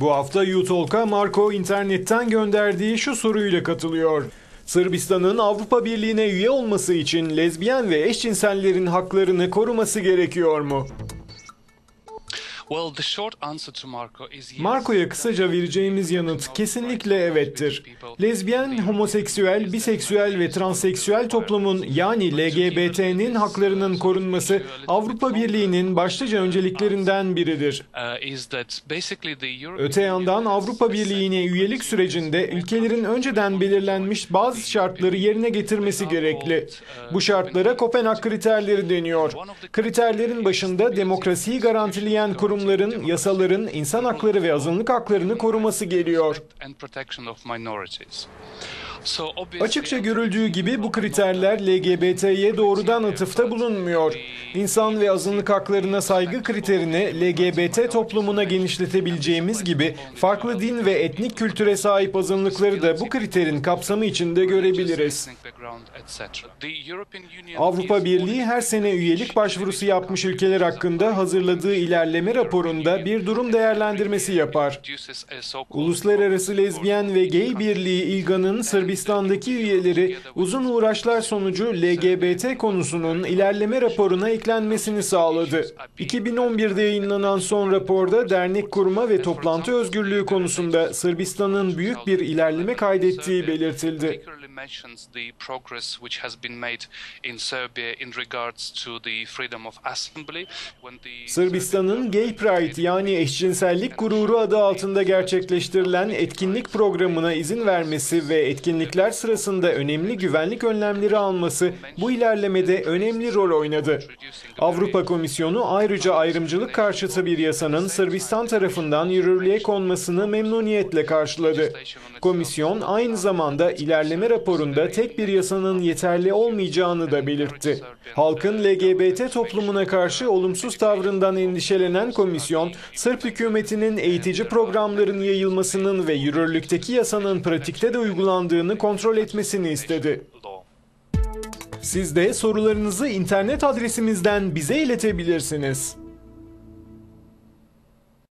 Bu hafta YouTalk'a Marco internetten gönderdiği şu soruyla katılıyor. Sırbistan'ın Avrupa Birliği'ne üye olması için lezbiyen ve eşcinsellerin haklarını koruması gerekiyor mu? Marco'ya kısaca vereceğimiz yanıt kesinlikle evettir. Lezbiyen, homoseksüel, biseksüel ve transseksüel toplumun yani LGBT'nin haklarının korunması Avrupa Birliği'nin başlıca önceliklerinden biridir. Öte yandan Avrupa Birliği'ne üyelik sürecinde ülkelerin önceden belirlenmiş bazı şartları yerine getirmesi gerekli. Bu şartlara Kopenhag kriterleri deniyor. Kriterlerin başında demokrasiyi garantileyen kurum kurumların, yasaların, insan hakları ve azınlık haklarını koruması geliyor. Açıkça görüldüğü gibi bu kriterler LGBT'ye doğrudan atıfta bulunmuyor. İnsan ve azınlık haklarına saygı kriterini LGBT toplumuna genişletebileceğimiz gibi farklı din ve etnik kültüre sahip azınlıkları da bu kriterin kapsamı içinde görebiliriz. Avrupa Birliği her sene üyelik başvurusu yapmış ülkeler hakkında hazırladığı ilerleme raporunda bir durum değerlendirmesi yapar. Uluslararası Lezbiyen ve Gay Birliği İLGA'nın Sırbistan'daki üyeleri uzun uğraşlar sonucu LGBT konusunun ilerleme raporuna eklenmesini sağladı. 2011'de yayınlanan son raporda dernek kurma ve toplantı özgürlüğü konusunda Sırbistan'ın büyük bir ilerleme kaydettiği belirtildi. Sırbistan'ın Gay Pride yani eşcinsellik gururu adı altında gerçekleştirilen etkinlik programına izin vermesi ve etkinlikler sırasında önemli güvenlik önlemleri alması bu ilerlemede önemli rol oynadı. Avrupa Komisyonu ayrıca ayrımcılık karşıtı bir yasanın Sırbistan tarafından yürürlüğe konmasını memnuniyetle karşıladı. Komisyon aynı zamanda ilerleme raporunda tek bir yasanın yeterli olmayacağını da belirtti. Halkın LGBT toplumuna karşı olumsuz tavrından endişelenen komisyon, Sırp hükümetinin eğitici programların yayılmasının ve yürürlükteki yasanın pratikte de uygulandığını kontrol etmesini istedi. Siz de sorularınızı internet adresimizden bize iletebilirsiniz.